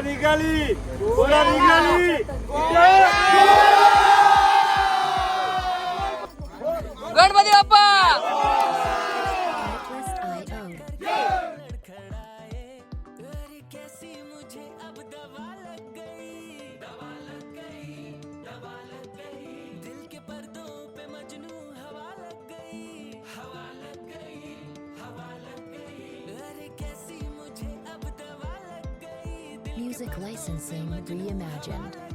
पोरा निघाली पोरा निघाली गणपती बाप्पा IO. Reimagined.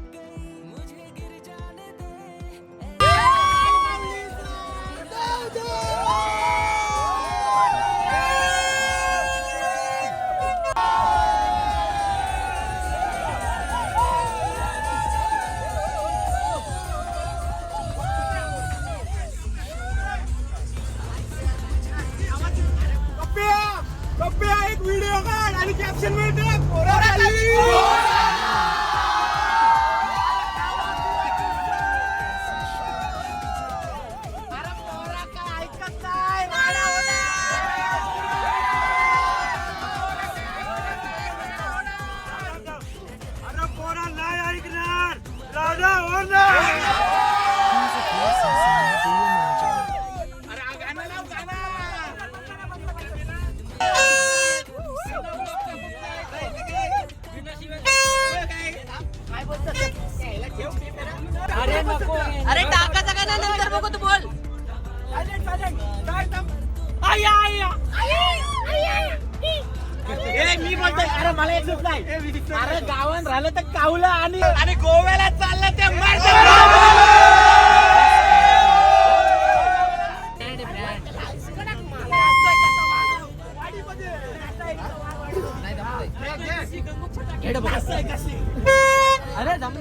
अरे मला एक सुचलाय अरे गावात राहिलं तर कावलं आणि आणि गोव्याला चाललं ते अरे जम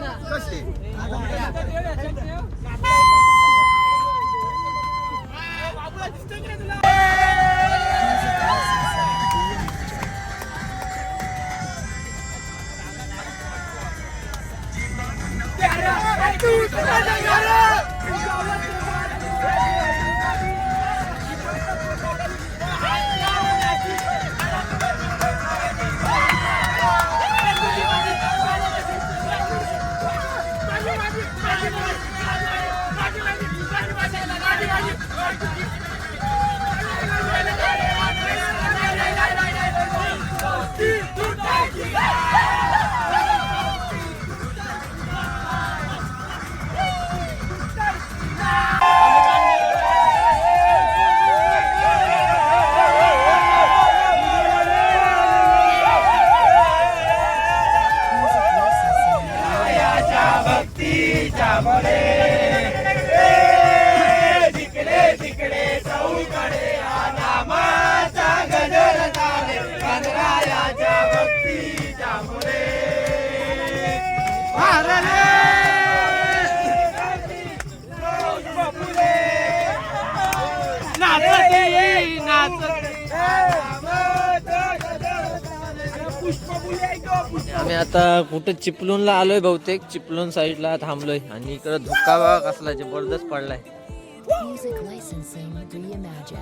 आम्ही आता कुठे चिपलूनला आलोय बहुतेक. चिपलून साईडला थांबलोय. आणि इकडं धुक्का बघा कसला जबरदस्त पडलाय.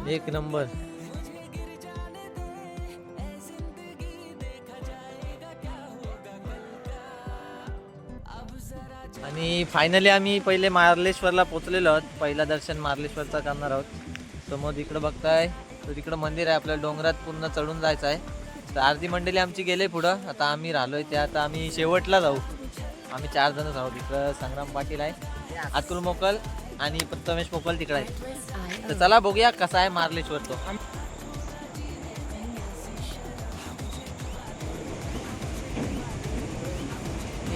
एक नंबर. आणि फायनली आम्ही पहिले मार्लेश्वरला पोचलेलो आहोत. पहिला दर्शन मार्लेश्वरचा करणार आहोत. समोर इकडं बघताय. तर तिकडं मंदिर आहे. आपल्या डोंगरात पूर्ण चढून जायचं आहे. तर अर्धी मंडळी आमची गेले पुढं. आता आम्ही राहिलोय ते. आता आम्ही शेवटला जाऊ. आम्ही चार जणच आहोत. इकडं संग्राम पाटील आहे अतुल मोकल आणि प्रथमेश मोकल तिकडे आहे. तर चला बघूया कसा आहे मार्लेश्वर तो.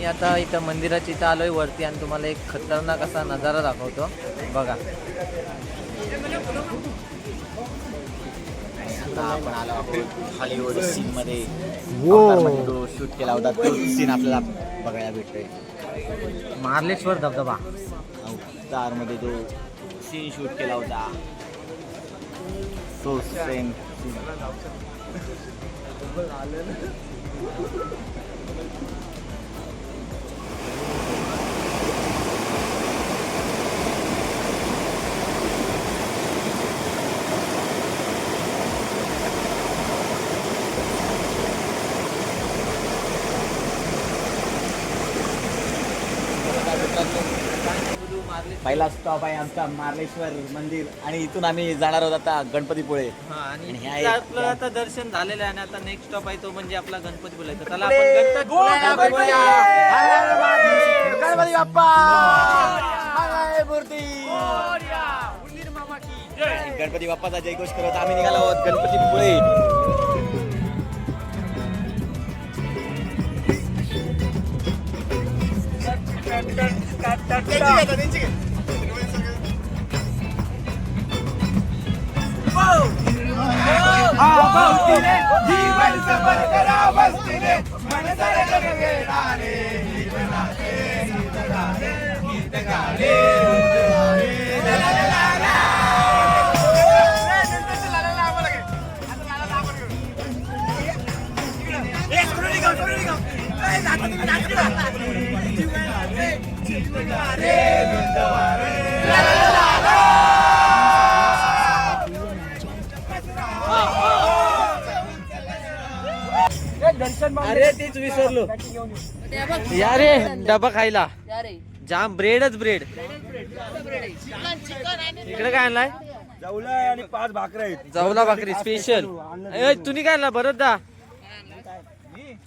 आता इथं मंदिराची इथं आलो आहे वरती आणि तुम्हाला एक खतरनाक असा नजारा दाखवतो. बघा. आपण आलो आहोत हॉलिवूड सीनमध्ये शूट केला होता. तो सीन आपल्याला बघायला भेटतोय. मार्लेश्वर धबधबा. अवतारमध्ये जो सीन शूट केला होता. तो सेम सीन पहिला स्टॉप आहे आमचा मार्लेश्वर मंदिर आणि इथून आम्ही जाणार आहोत आता गणपतीपुळे. हा आणि एक- आपलं आता दर्शन झालेलं आहे आणि आता नेक्स्ट स्टॉप आहे तो म्हणजे आपला गणपती बोलायचा त्याला आपण गणपती गणपती बाप्पा! मूर्ती! गणपती बाप्पाचा जयघोष करत आम्ही निघालो आहोत गणपतीपुळे. आवस्तीने जीवन सफल करावस्तीने मन सरगण घेणारे गीतनारे गीतनारे गीतकारे जीवन रे बिंदवारे अरे तीच विसरलो. या. रे डबा खायला. जाम ब्रेडच ब्रेड इकडे काय आणलाय? आणि पाच भाकऱ्या आहेत. जवला भाकरी स्पेशल तुम्ही काय आणला? बरं दा.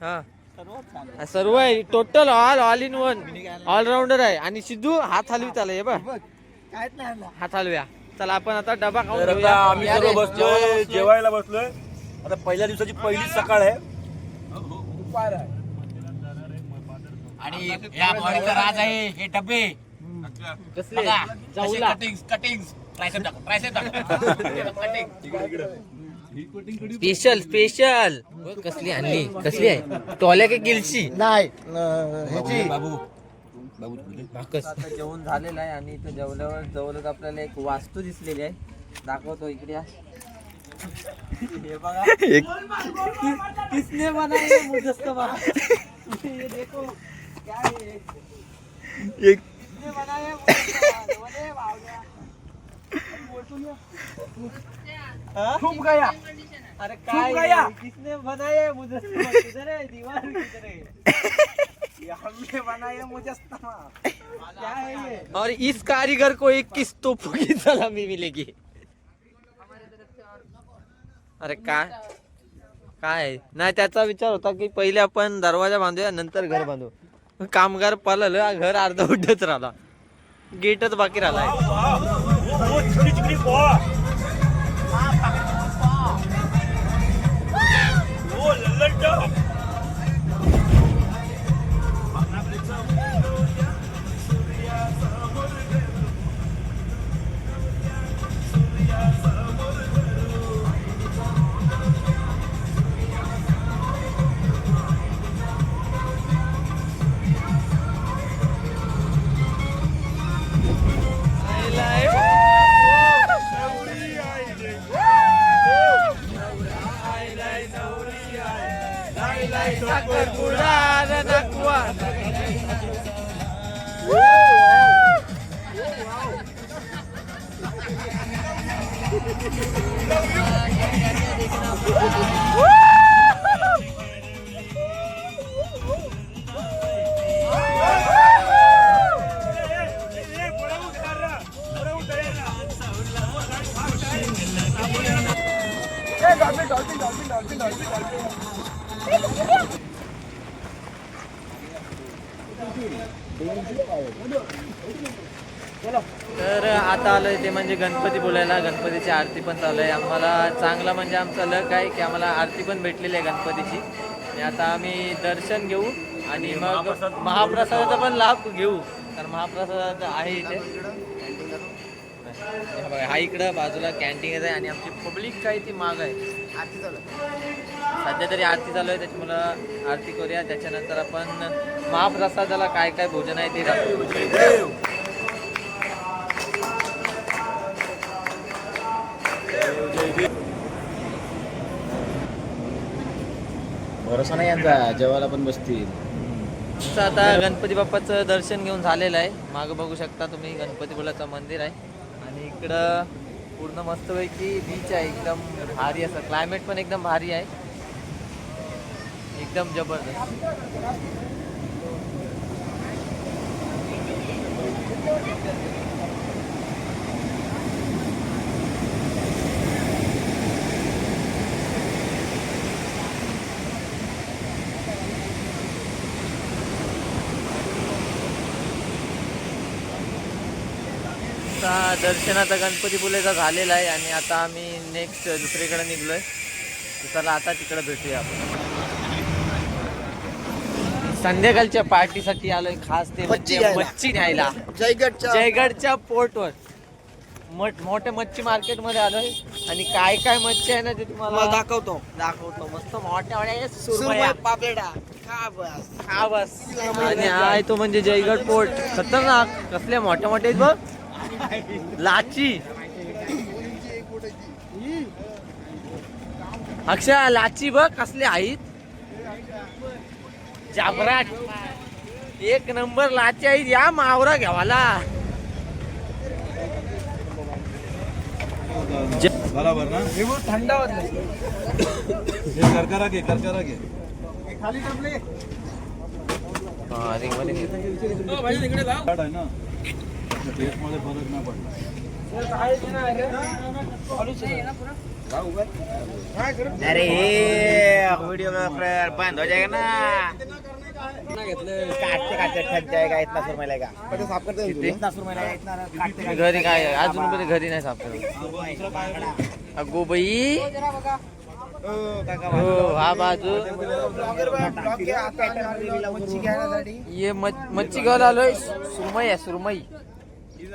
हा. हा, सर्व आहे. Total all all in one allrounder आहे. आणि सिद्धू हात हलवीत आलाय हे बघ. हात हलव्या. चला आपण आता डबा खाऊन घेऊया. आम्ही बसलोय. जेवायला बसलोय. आता पहिल्या दिवसाची पहिली सकाळ आहे. आहे. आणि या बॉडीचा राज आहे हे डबे. कसले? जाऊला. कटिंग स्पेशल स्पेशल कसली आणली कसली आहे? टोल्या का गिलची नाही आता जेवण झालेलं आहे आणि इथं जेवल्यावर जवळच आपल्याला एक वास्तू दिसलेली आहे. दाखवतो इकडे या. हे बघा कि- किसने बनाया ये मुजस्समा ये देखो क्या है ये? किसने बनाया मुजस्समा? अरे हाँ? अरे काय गया. किसने बनाया मुजस्समा किधर है दीवार किधर है क्या है ये और इस कारीगर को इक्कीस तोपों की सलामी मिलेगी अरे काय? काय? नाही त्याचा विचार होता की पहिले आपण दरवाजा बांधूया नंतर घर बांधू. कामगार पळालं घर अर्धा अर्धवटच राहिला. गेटच बाकी राहिला. हो, आहे म्हणजे गणपती बोलायला गणपतीची आरती पण चालू आहे. आम्हाला चांगला म्हणजे आमचा लक आहे की आम्हाला आरती पण भेटलेली आहे गणपतीची. आणि आता आम्ही दर्शन घेऊ आणि मग महाप्रसादाचा पण लाभ घेऊ. कारण महाप्रसाद आहे इथे. हे बघा, हा इकडं बाजूला कॅन्टीन आहे आणि आमची पब्लिक काही ती माग आहे. सध्या तरी आरती चालू आहे त्याच्यामुळं आरती करूया. त्याच्यानंतर आपण महाप्रसादाला काय काय भोजन आहे ते दाखवू भरोसा नाही यांचा जेवायला पण बसतील. आमचं आता गणपती बाप्पाचं दर्शन घेऊन झालेलं आहे. मागं बघू शकता तुम्ही गणपती बुलाचं मंदिर आहे. आणि इकडं पूर्ण मस्तपैकी बीच आहे एकदम भारी असं. क्लायमेट पण एकदम भारी आहे. एकदम जबरदस्त. आता दर्शनाचा गणपतीपुलेचा झालेला आहे आणि आता आम्ही नेक्स्ट दुसरीकडे निघलोय. तर चला आता तिकडे भेटूया आपण. संध्याकाळच्या पार्टीसाठी आलोय खास ते म्हणजे मच्छी न्यायला जयगडच्या जयगडच्या पोर्टवर मठ मोठ्या मच्छी मार्केटमध्ये आलोय. आणि काय काय मच्छी आहे ना ते तुम्हाला दाखवतो. दाखवतो. मस्त मोठ्या पापलेटा. खा बस. हा बस. आणि हा आहे तो म्हणजे जयगड पोर्ट खतरनाक. कसल्या मोठ्या मोठ्या आहेत बघ. लाची. अक्षय लाची बघ कसले आहेत. जाबराट. एक नंबर लाची आहेत. या मावरा घ्यावाला. बराबर ना? थंड हे करकरा घे करकरा घे. हा, घे. काढ आहे ना? टेस्टमध्ये फरक नाही पडला अरे व्हिडिओ बंद हो जाएगा ना. इतना घरी काय अजून पण घरी नाही सापडलं अगो बाई. हो हा बाजू. ये मच्छी घ्यायला आलोय. सुरमई आहे सुरमई.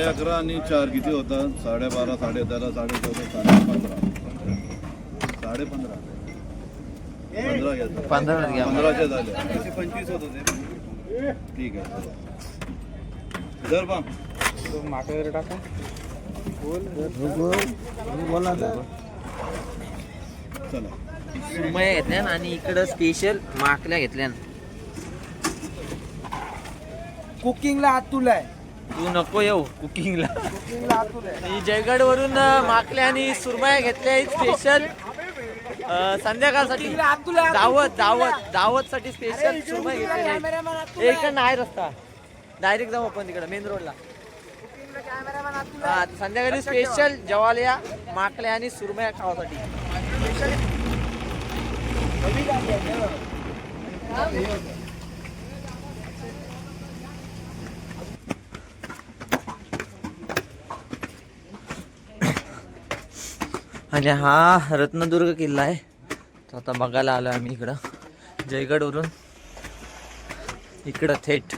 साडे अकरा आणि चार किती होतात साडे बारा साडे तेरा साडे चौदा साडे पंधरा. साडे पंधरा. पंधरा घ्या. पंधरा घ्या. पंधराचे झाले पंचवीस होत होते ठीक आहे. जर बा. चला. सुरमई घेतल्या आणि इकडं स्पेशल माकल्या घेतल्या कुकिंगला हात तुलाय. तू नको येऊ कुकिंगला. मी जयगड वरून माकल्या आणि सुरमया घेतल्या स्पेशल संध्याकाळसाठी दावत दावत दावत साठी स्पेशल सुरमय घेतलेली एक नाही रस्ता. डायरेक्ट जाऊ आपण तिकडे मेन रोडला हा संध्याकाळी स्पेशल जवाल्या माकल्या आणि सुरमया खावासाठी. आणि हा रत्नदुर्ग किल्ला आहे. तो आता बघायला आलो आम्ही इकडं. जयगडवरून. इकडं थेट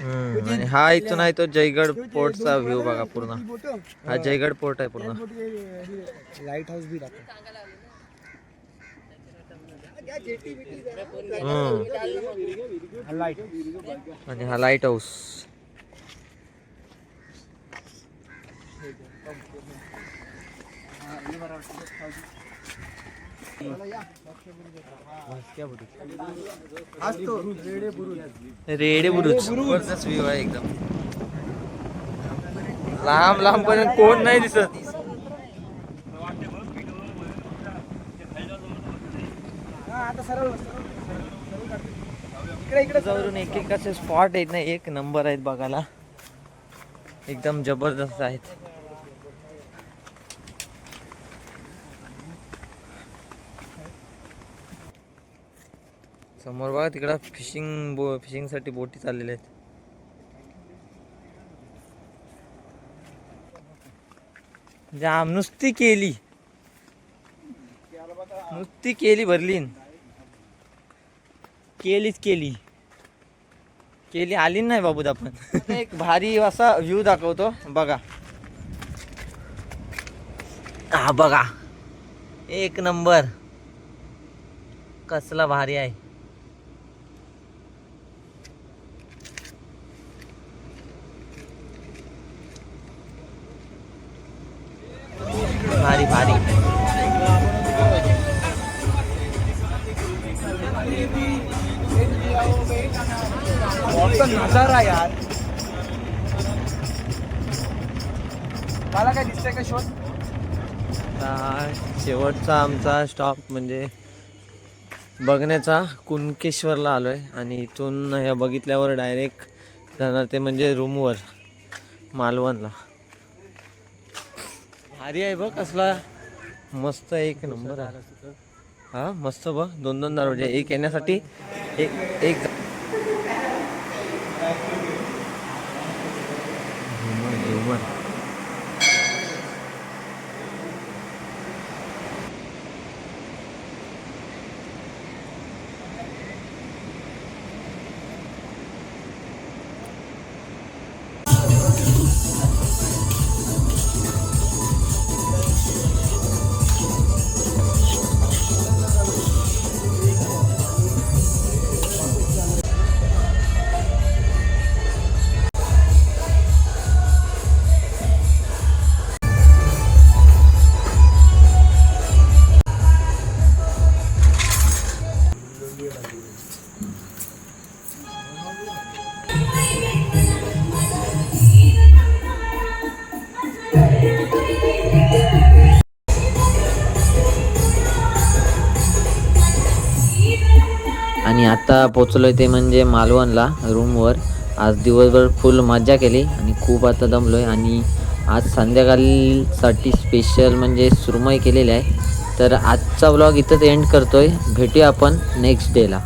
हम्म, आणि हा इथून आहे तो जयगड पोर्टचा व्ह्यू बघा पूर्ण. हा जयगड पोर्ट आहे पूर्ण. लाइट हाऊस बी. आणि हा लाइट हाऊस रेडे बुरुज. वरचाच व्ह्यू आहे एकदम. लांब लांब पर्यंत कोण नाही दिसत. जवळून एक एक असे स्पॉट आहेत ना एक नंबर आहेत बघायला. एकदम जबरदस्त आहेत. समोर बघा तिकडं फिशिंग बो फिशिंगसाठी बोटी चाललेल्या आहेत. जाम नुसती केली. नुसती केली भरलीन केलीच केली. केली आली नाही बाबू आपण. एक भारी असा व्ह्यू दाखवतो. बघा. हा बघा. एक नंबर. कसला भारी आहे. काय शोध आता शेवटचा आमचा स्टॉप म्हणजे बघण्याचा कुणकेश्वरला आलो आहे आणि इथून हे बघितल्यावर डायरेक्ट जाणार ते म्हणजे रूमवर मालवणला. भारी आहे बघ कसला मस्त एक नंबर आहे. हा मस्त बघ दोन दोन दरवाजे म्हणजे एक येण्यासाठी एक एक पोचलो आता पोचलोय ते म्हणजे मालवणला रूमवर आज दिवसभर फुल मजा केली आणि खूप आता दमलोय. आणि आज संध्याकाळसाठी स्पेशल म्हणजे सुरमई केलेली आहे. तर आजचा ब्लॉग इथंच एंड करतोय. भेटूया आपण नेक्स्ट डेला